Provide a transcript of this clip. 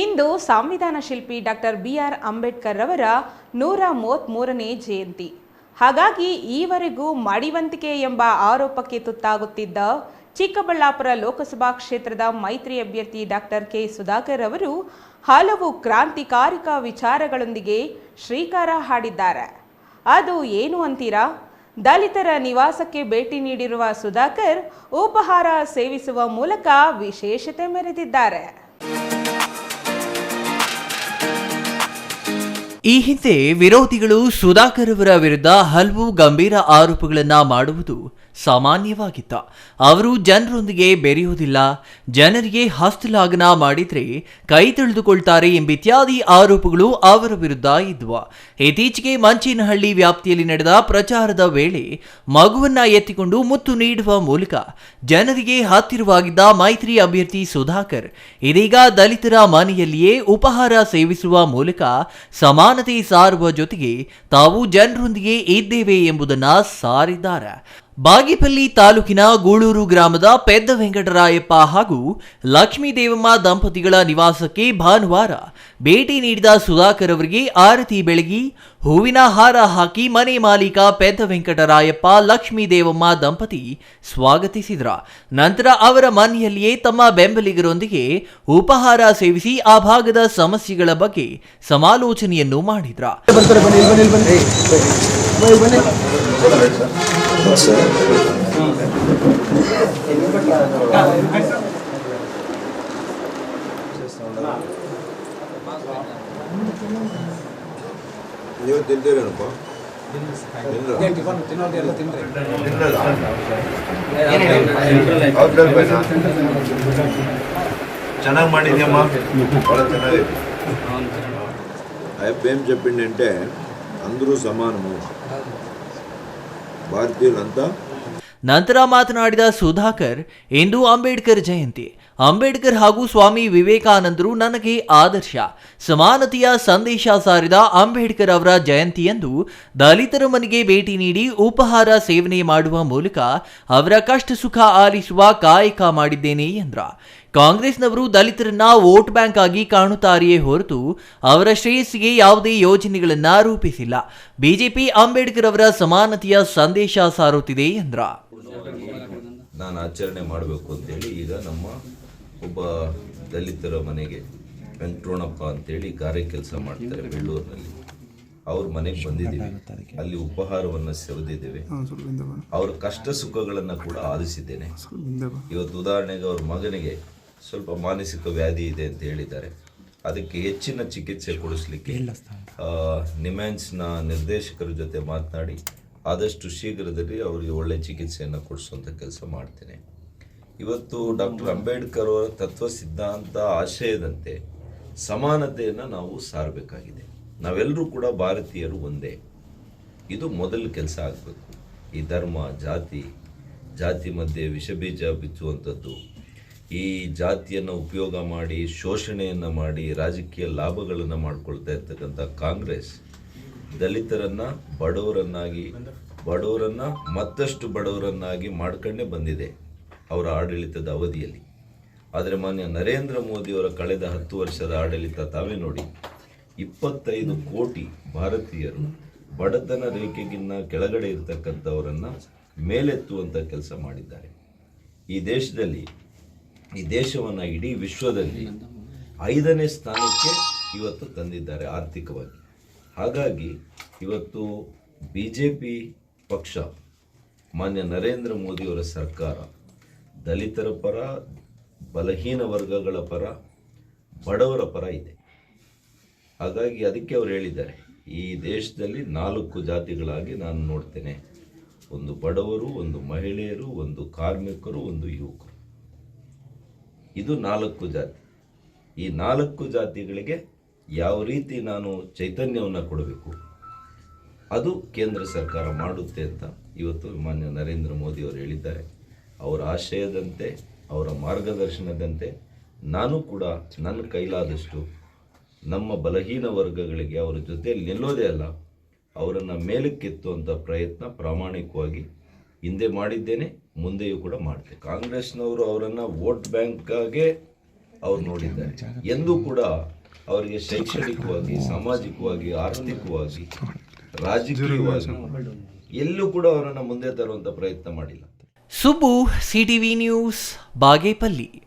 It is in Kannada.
ಇಂದು ಸಂವಿಧಾನ ಶಿಲ್ಪಿ ಡಾಕ್ಟರ್ ಬಿ ಆರ್ ಅಂಬೇಡ್ಕರ್ ಅವರ ನೂರ ಮೂವತ್ತ್ಮೂರನೇ ಜಯಂತಿ. ಹಾಗಾಗಿ ಈವರೆಗೂ ಮಡಿವಂತಿಕೆ ಎಂಬ ಆರೋಪಕ್ಕೆ ತುತ್ತಾಗುತ್ತಿದ್ದ ಚಿಕ್ಕಬಳ್ಳಾಪುರ ಲೋಕಸಭಾ ಕ್ಷೇತ್ರದ ಮೈತ್ರಿ ಅಭ್ಯರ್ಥಿ ಡಾಕ್ಟರ್ ಕೆ. ಸುಧಾಕರ್ ಅವರು ಹಲವು ಕ್ರಾಂತಿಕಾರಿಕ ವಿಚಾರಗಳೊಂದಿಗೆ ಶ್ರೀಕಾರ ಹಾಡಿದ್ದಾರೆ. ಅದು ಏನು ಅಂತೀರಾ? ದಲಿತರ ನಿವಾಸಕ್ಕೆ ಭೇಟಿ ನೀಡಿರುವ ಸುಧಾಕರ್ ಉಪಹಾರ ಸೇವಿಸುವ ಮೂಲಕ ವಿಶೇಷತೆ ಮೆರೆದಿದ್ದಾರೆ. ಈ ಹಿಂದೆ ವಿರೋಧಿಗಳು ಸುಧಾಕರ್ ಅವರ ವಿರುದ್ಧ ಹಲವು ಗಂಭೀರ ಆರೋಪಗಳನ್ನು ಮಾಡುವುದು ಸಾಮಾನ್ಯವಾಗಿತ್ತ ಅವರು ಜನರೊಂದಿಗೆ ಬೆರೆಯುವುದಿಲ್ಲ. ಜನರಿಗೆ ಹಸ್ತಲಾಗನ ಮಾಡಿದ್ರೆ ಕೈ ತಿಳಿದುಕೊಳ್ತಾರೆ ಎಂಬಿತ್ಯಾದಿ ಆರೋಪಗಳು ಅವರ ವಿರುದ್ಧ ಇದ್ವು. ಇತ್ತೀಚೆಗೆ ಮಂಚಿನಹಳ್ಳಿ ವ್ಯಾಪ್ತಿಯಲ್ಲಿ ನಡೆದ ಪ್ರಚಾರದ ವೇಳೆ ಮಗುವನ್ನ ಎತ್ತಿಕೊಂಡು ಮುತ್ತು ನೀಡುವ ಮೂಲಕ ಜನರಿಗೆ ಹತ್ತಿರವಾಗಿದ್ದ ಮೈತ್ರಿ ಅಭ್ಯರ್ಥಿ ಸುಧಾಕರ್ ಇದೀಗ ದಲಿತರ ಮನೆಯಲ್ಲಿಯೇ ಉಪಹಾರ ಸೇವಿಸುವ ಮೂಲಕ ಸಮಾನತೆ ಸಾರುವ ಜೊತೆಗೆ ತಾವು ಜನರೊಂದಿಗೆ ಇದ್ದೇವೆ ಎಂಬುದನ್ನು ಸಾರಿದ್ದಾರೆ. ಬಾಗೇಪಲ್ಲಿ ತಾಲೂಕಿನ ಗೂಳೂರು ಗ್ರಾಮದ ಪೆದ್ದ ವೆಂಕಟರಾಯಪ್ಪ ಹಾಗೂ ಲಕ್ಷ್ಮೀ ದೇವಮ್ಮ ದಂಪತಿಗಳ ನಿವಾಸಕ್ಕೆ ಭಾನುವಾರ ಭೇಟಿ ನೀಡಿದ ಸುಧಾಕರ್ ಅವರಿಗೆ ಆರತಿ ಬೆಳಗಿ ಹೂವಿನ ಹಾರ ಹಾಕಿ ಮನೆ ಮಾಲೀಕ ಪೆದ್ದ ವೆಂಕಟರಾಯಪ್ಪ ಲಕ್ಷ್ಮೀ ದೇವಮ್ಮ ದಂಪತಿ ಸ್ವಾಗತಿಸಿದ್ರ. ನಂತರ ಅವರ ಮನೆಯಲ್ಲಿಯೇ ತಮ್ಮ ಬೆಂಬಲಿಗರೊಂದಿಗೆ ಉಪಹಾರ ಸೇವಿಸಿ ಆ ಭಾಗದ ಸಮಸ್ಯೆಗಳ ಬಗ್ಗೆ ಸಮಾಲೋಚನೆಯನ್ನು ಮಾಡಿದ್ರ. ಬರ್ತಾರೆ ಬನ್ನಿ ಇಲ್ಲಿ ಬನ್ನಿ ಇಲ್ಲಿ ಬನ್ನಿ ಬನ್ನಿ ಬನ್ನಿ ನೀವು ತಿಂತೀರೇನಪ್ಪ ತಿಂದ್ರ ಏನ್ ಟಿಫನ್ ತಿನ್ನೋದು ಎಲ್ಲ ತಿನ್ರಿ ತಿನ್ನಲ್ಲ ಹೌದಾ ಬೇಡ? ಚೆನ್ನಾಗಿ ಮಾಡಿದ್ಯಮ್ಮ ಭಾಳ ಚೆನ್ನಾಗಿದೆ అయ్యప్ప ఏం చెప్పిండంటే అందరూ సమానము ನಂತರ ಮಾತನಾಡಿದ ಸುಧಾಕರ್, ಇಂದು ಅಂಬೇಡ್ಕರ್ ಜಯಂತಿ. ಅಂಬೇಡ್ಕರ್ ಹಾಗೂ ಸ್ವಾಮಿ ವಿವೇಕಾನಂದರು ನನಗೆ ಆದರ್ಶ. ಸಮಾನತೆಯ ಸಂದೇಶ ಸಾರಿದ ಅಂಬೇಡ್ಕರ್ ಅವರ ಜಯಂತಿಯಂದು ದಲಿತರ ಮನೆಗೆ ಭೇಟಿ ನೀಡಿ ಉಪಹಾರ ಸೇವನೆ ಮಾಡುವ ಮೂಲಕ ಅವರ ಕಷ್ಟ ಸುಖ ಆಲಿಸುವ ಕಾಯಕ ಮಾಡಿದ್ದೇನೆ ಎಂದ್ರ. ಕಾಂಗ್ರೆಸ್ನವರು ದಲಿತರನ್ನ ವೋಟ್ ಬ್ಯಾಂಕ್ ಆಗಿ ಕಾಣುತ್ತಾರೆಯೇ ಹೊರತು ಅವರ ಶ್ರೇಯಸ್ಸಿಗೆ ಯಾವುದೇ ಯೋಜನೆಗಳನ್ನ ರೂಪಿಸಿಲ್ಲ. ಬಿಜೆಪಿ ಅಂಬೇಡ್ಕರ್ ಅವರ ಸಮಾನತೆಯ ಸಂದೇಶ ಸಾರುತ್ತಿದೆ ಎಂದ್ರ. ನಾನು ಆಚರಣೆ ಮಾಡಬೇಕು ಅಂತೇಳಿ ಈಗ ನಮ್ಮ ಒಬ್ಬ ದಲಿತರ ಮನೆಗೆ ವೆಂಕಟೋಣಪ್ಪ ಅಂತೇಳಿ ಗಾರೆ ಕೆಲಸ ಮಾಡ್ತಾರೆ ಬೆಳ್ಳೂರಿನಲ್ಲಿ. ಅವ್ರ ಮನೆಗೆ ಬಂದಿದ್ದೀವಿ. ಅಲ್ಲಿ ಉಪಹಾರವನ್ನು ಸೆರೆದಿದ್ದೇವೆ. ಅವ್ರ ಕಷ್ಟ ಸುಖಗಳನ್ನು ಕೂಡ ಆಲಿಸಿದ್ದೇನೆ ಇವತ್ತು ಉದಾಹರಣೆಗೆ ಅವ್ರ ಮಗನಿಗೆ ಸ್ವಲ್ಪ ಮಾನಸಿಕ ವ್ಯಾಧಿ ಇದೆ ಅಂತ ಹೇಳಿದ್ದಾರೆ. ಅದಕ್ಕೆ ಹೆಚ್ಚಿನ ಚಿಕಿತ್ಸೆ ಕೊಡಿಸ್ಲಿಕ್ಕೆ ನಿಮ್ಯಾನ್ಸ್ನ ನಿರ್ದೇಶಕರ ಜೊತೆ ಮಾತನಾಡಿ ಆದಷ್ಟು ಶೀಘ್ರದಲ್ಲಿ ಅವರಿಗೆ ಒಳ್ಳೆ ಚಿಕಿತ್ಸೆಯನ್ನು ಕೊಡಿಸುವಂಥ ಕೆಲಸ ಮಾಡ್ತೇನೆ. ಇವತ್ತು ಡಾಕ್ಟರ್ ಅಂಬೇಡ್ಕರ್ ಅವರ ತತ್ವ ಸಿದ್ಧಾಂತ ಆಶಯದಂತೆ ಸಮಾನತೆಯನ್ನು ನಾವು ಸಾರಬೇಕಾಗಿದೆ. ನಾವೆಲ್ಲರೂ ಕೂಡ ಭಾರತೀಯರು ಒಂದೇ. ಇದು ಮೊದಲ ಕೆಲಸ ಆಗಬೇಕು. ಈ ಧರ್ಮ ಜಾತಿ ಜಾತಿ ಮಧ್ಯೆ ವಿಷಬೀಜ ಬಿಚ್ಚುವಂಥದ್ದು ಈ ಜಾತಿಯನ್ನು ಉಪಯೋಗ ಮಾಡಿ, ಶೋಷಣೆಯನ್ನು ಮಾಡಿ, ರಾಜಕೀಯ ಲಾಭಗಳನ್ನು ಮಾಡಿಕೊಳ್ತಾ ಇರ್ತಕ್ಕಂಥ ಕಾಂಗ್ರೆಸ್ ದಲಿತರನ್ನ ಬಡವರನ್ನಾಗಿ, ಬಡವರನ್ನ ಮತ್ತಷ್ಟು ಬಡವರನ್ನಾಗಿ ಮಾಡ್ಕೊಂಡೇ ಬಂದಿದೆ ಅವರ ಆಡಳಿತದ ಅವಧಿಯಲ್ಲಿ. ಆದರೆ ಮಾನ್ಯ ನರೇಂದ್ರ ಮೋದಿಯವರ ಕಳೆದ ಹತ್ತು ವರ್ಷದ ಆಡಳಿತ ತಾವೇ ನೋಡಿ, ಇಪ್ಪತ್ತೈದು ಕೋಟಿ ಭಾರತೀಯರು ಬಡತನ ರೇಖೆಗಿನ್ನ ಕೆಳಗಡೆ ಇರತಕ್ಕಂಥವರನ್ನ ಮೇಲೆತ್ತುವಂಥ ಕೆಲಸ ಮಾಡಿದ್ದಾರೆ. ಈ ದೇಶದಲ್ಲಿ ಈ ದೇಶವನ್ನು ಇಡೀ ವಿಶ್ವದಲ್ಲಿ ಐದನೇ ಸ್ಥಾನಕ್ಕೆ ಇವತ್ತು ತಂದಿದ್ದಾರೆ ಆರ್ಥಿಕವಾಗಿ. ಹಾಗಾಗಿ ಇವತ್ತು ಬಿ ಜೆ ಪಿ ಪಕ್ಷ, ಮಾನ್ಯ ನರೇಂದ್ರ ಮೋದಿಯವರ ಸರ್ಕಾರ, ದಲಿತರ ಪರ, ಬಲಹೀನ ವರ್ಗಗಳ ಪರ, ಬಡವರ ಪರ ಇದೆ. ಹಾಗಾಗಿ ಅದಕ್ಕೆ ಅವರು ಹೇಳಿದ್ದಾರೆ, ಈ ದೇಶದಲ್ಲಿ ನಾಲ್ಕು ಜಾತಿಗಳಾಗಿ ನಾನು ನೋಡ್ತೇನೆ. ಒಂದು ಬಡವರು, ಒಂದು ಮಹಿಳೆಯರು, ಒಂದು ಕಾರ್ಮಿಕರು, ಒಂದು ಯುವಕರು. ಇದು ನಾಲ್ಕು ಜಾತಿ. ಈ ನಾಲ್ಕು ಜಾತಿಗಳಿಗೆ ಯಾವ ರೀತಿ ನಾನು ಚೈತನ್ಯವನ್ನು ಕೊಡಬೇಕು? ಅದು ಕೇಂದ್ರ ಸರ್ಕಾರ ಮಾಡುತ್ತೆ ಅಂತ ಇವತ್ತು ಮಾನ್ಯ ನರೇಂದ್ರ ಮೋದಿ ಅವರು ಹೇಳಿದ್ದಾರೆ. ಅವರ ಆಶಯದಂತೆ, ಅವರ ಮಾರ್ಗದರ್ಶನದಂತೆ ನಾನು ಕೂಡ ನನ್ನ ಕೈಲಾದಷ್ಟು ನಮ್ಮ ಬಲಹೀನ ವರ್ಗಗಳಿಗೆ ಅವರ ಜೊತೆಯಲ್ಲಿ ನಿಲ್ಲೋದೇ ಅಲ್ಲ, ಅವರನ್ನು ಮೇಲಕ್ಕೆತ್ತುವಂಥ ಪ್ರಯತ್ನ ಪ್ರಾಮಾಣಿಕವಾಗಿ ಹಿಂದೆ ಮಾಡಿದ್ದೇನೆ, ಮುಂದೆಯೂ ಕೂಡ ಮಾಡ್ತೇನೆ. ಕಾಂಗ್ರೆಸ್ನವರು ಅವರನ್ನು ವೋಟ್ ಬ್ಯಾಂಕಾಗೆ ಅವ್ರು ನೋಡಿದ್ದಾರೆ. ಎಂದೂ ಕೂಡ ಅವರಿಗೆ ಶೈಕ್ಷಣಿಕವಾಗಿ, ಸಾಮಾಜಿಕವಾಗಿ, ಆರ್ಥಿಕವಾಗಿ, ರಾಜಕೀಯವಾಗಿ ಎಲ್ಲೂ ಕೂಡ ಅವರನ್ನು ಮುಂದೆ ತರುವಂತ ಪ್ರಯತ್ನ ಮಾಡಿಲ್ಲ. Subbu, CTV news, Bagepalli.